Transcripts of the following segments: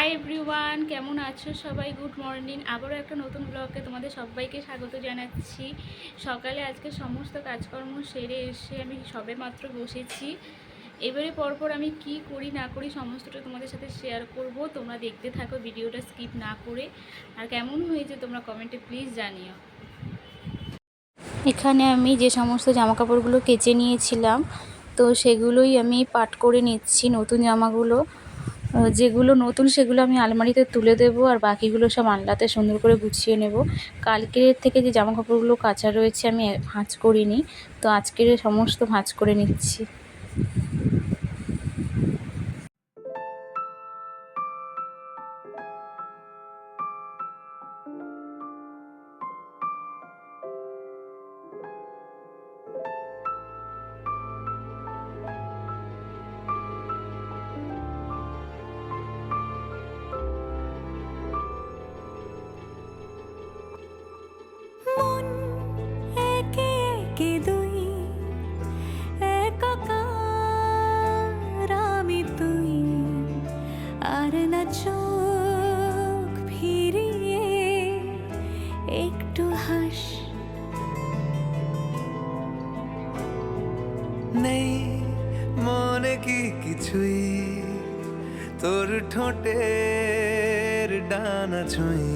Hi everyone কেমন আছো সবাই? গুড মর্নিং আবারও একটা নতুন ব্লগে তোমাদের সবাইকে স্বাগত জানাচ্ছি। সকালে আজকে সমস্ত কাজকর্ম সেরে এসে আমি সবে মাত্র বসেছি। এবারে পরপর আমি কি করি, না করি সমস্তটা তোমাদের সাথে শেয়ার করব। তোমরা দেখতে থাকো, ভিডিওটা স্কিপ না করে। আর কেমন হয়েছে তোমরা কমেন্টে প্লিজ জানিও। এখানে আমি যে সমস্ত জামাকাপড়গুলো কেচে নিয়েছিলাম, তো সেগুলোই আমি পাট করে নিচ্ছি, নতুন জামাগুলো। যেগুলো নতুন সেগুলো আমি আলমারিতে তুলে দেব আর বাকিগুলো সব আনলাতে সুন্দর করে গুছিয়ে নেব। কালকের থেকে যে জামা কাপড়গুলো কাঁচা রয়েছে আমি ভাঁজ করিনি, তো আজকের সমস্ত ভাঁজ করে নিচ্ছি। কি কিছুই? তোর ঠোঁটের ডানা ছুঁই।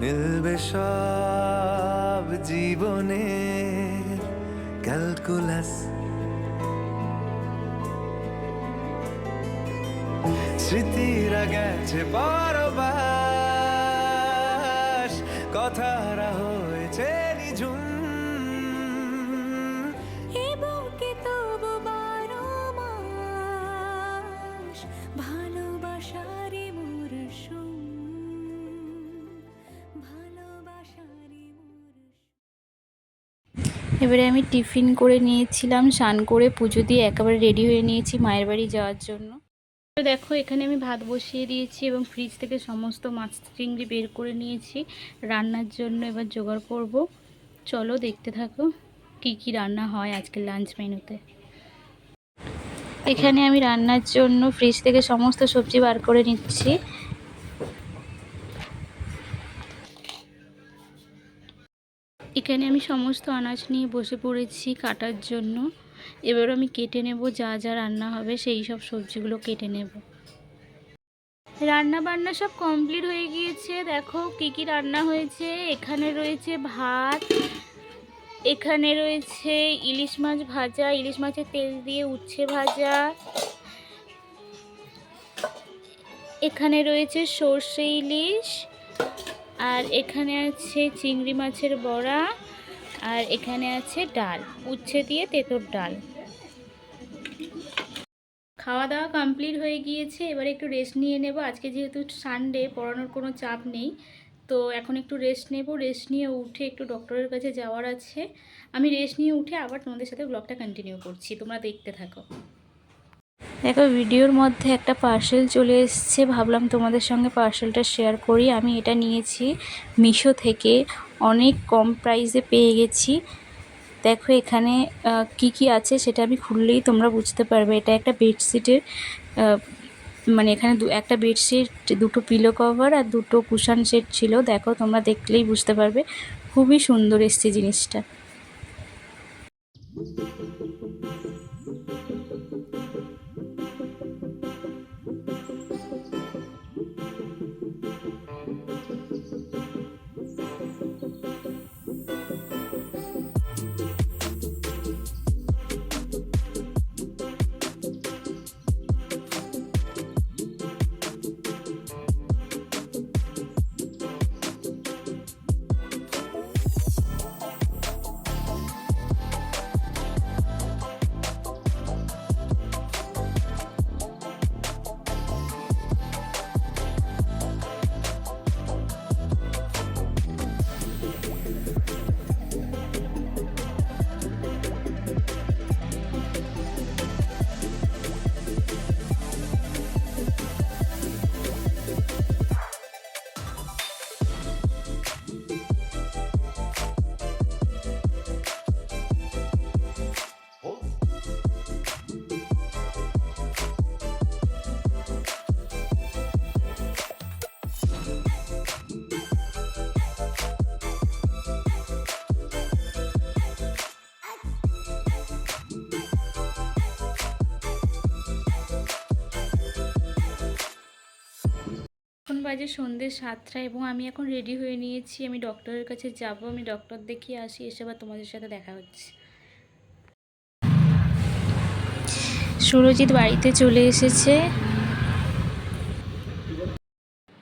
মিলবে সব জীবনে ক্যালকুলাস। স্মৃতিরা গেছে পরবাস, কথারা হয়েছে এবারে আমি টিফিন করে নিয়েছিলাম, স্নান করে পুজো দিয়ে একেবারে রেডি হয়ে নিয়েছি মায়ের বাড়ি যাওয়ার জন্য। তো দেখো, এখানে আমি ভাত বসিয়ে দিয়েছি এবং ফ্রিজ থেকে সমস্ত মাছ চিংড়ি বের করে নিয়েছি। রান্নার জন্য এবার জোগাড় করব। চলো দেখতে থাকো, কি কি রান্না হয় আজকে লাঞ্চ মেনুতে। এখানে আমি রান্নার জন্য ফ্রিজ থেকে সমস্ত সবজি বার করে নিচ্ছি। এখানে আমি সমস্ত আনাজ নিয়ে বসে পড়েছি কাটার জন্য। এবার আমি কেটে নেব যা যা রান্না হবে, সেই সব সবজিগুলো কেটে নেব। রান্না বান্না সব কমপ্লিট হয়ে গিয়েছে। দেখো কি কি রান্না হয়েছে। এখানে রয়েছে ভাত এখানে রয়েছে ইলিশ মাছ ভাজা, ইলিশ মাছের তেল দিয়ে উচ্ছে ভাজা। এখানে রয়েছে সর্ষে ইলিশ, আর এখানে আছে চিংড়ি মাছের বড়া, আর এখানে আছে ডাল, উচ্ছে দিয়ে তেঁতোর ডাল। খাওয়া দাওয়া কমপ্লিট হয়ে গিয়েছে, এবার একটু রেস্ট নিয়ে নেব। আজকে যেহেতু সানডে পড়ানোর কোনো চাপ নেই। তো এখন একটু রেস্ট নেব। রেস্ট নিয়ে উঠে একটু ডক্টরের কাছে যাওয়ার আছে। আমি রেস্ট নিয়ে উঠে আবার তোমাদের সাথে ব্লগটা কন্টিনিউ করছি। তোমরা দেখতে থাকো। দেখো ভিডিওর মধ্যে একটা পার্সেল চলে এসছে। ভাবলাম তোমাদের সঙ্গে পার্সেলটা শেয়ার করি। আমি এটা নিয়েছি মিশো থেকে। অনেক কম প্রাইসে পেয়ে গেছি। দেখো এখানে কি কি আছে সেটা আমি খুললেই তোমরা বুঝতে পারবে। এটা একটা বেডশিটের মানে এখানে দু একটা বেডশিট, দুটো পিলো কভার আর দুটো কুশান সেট ছিল। দেখো, তোমরা দেখলেই বুঝতে পারবে। খুবই সুন্দর এসছে জিনিসটা। বাজে সন্ধ্যে সাতটা এবং আমি এখন রেডি হয়ে নিয়েছি। আমি ডক্টরের কাছে যাব। আমি ডক্টর দেখিয়ে আসি। এসে আবার তোমাদের সাথে দেখা হচ্ছে। সুরজিৎ বাড়িতে চলে এসেছে।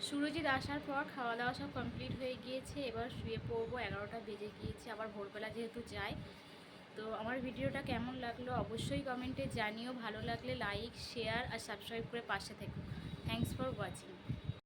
সুরজিৎ আসার পর খাওয়া দাওয়া সব কমপ্লিট হয়ে গিয়েছে। এবার শুয়ে পড়ব। এগারোটা বেজে গিয়েছে। আবার ভোরবেলা যেহেতু যাই। তো আমার ভিডিওটা কেমন লাগল অবশ্যই কমেন্টে জানিও। ভালো লাগলে লাইক শেয়ার আর সাবস্ক্রাইব করে পাশে থেকো। Thanks for watching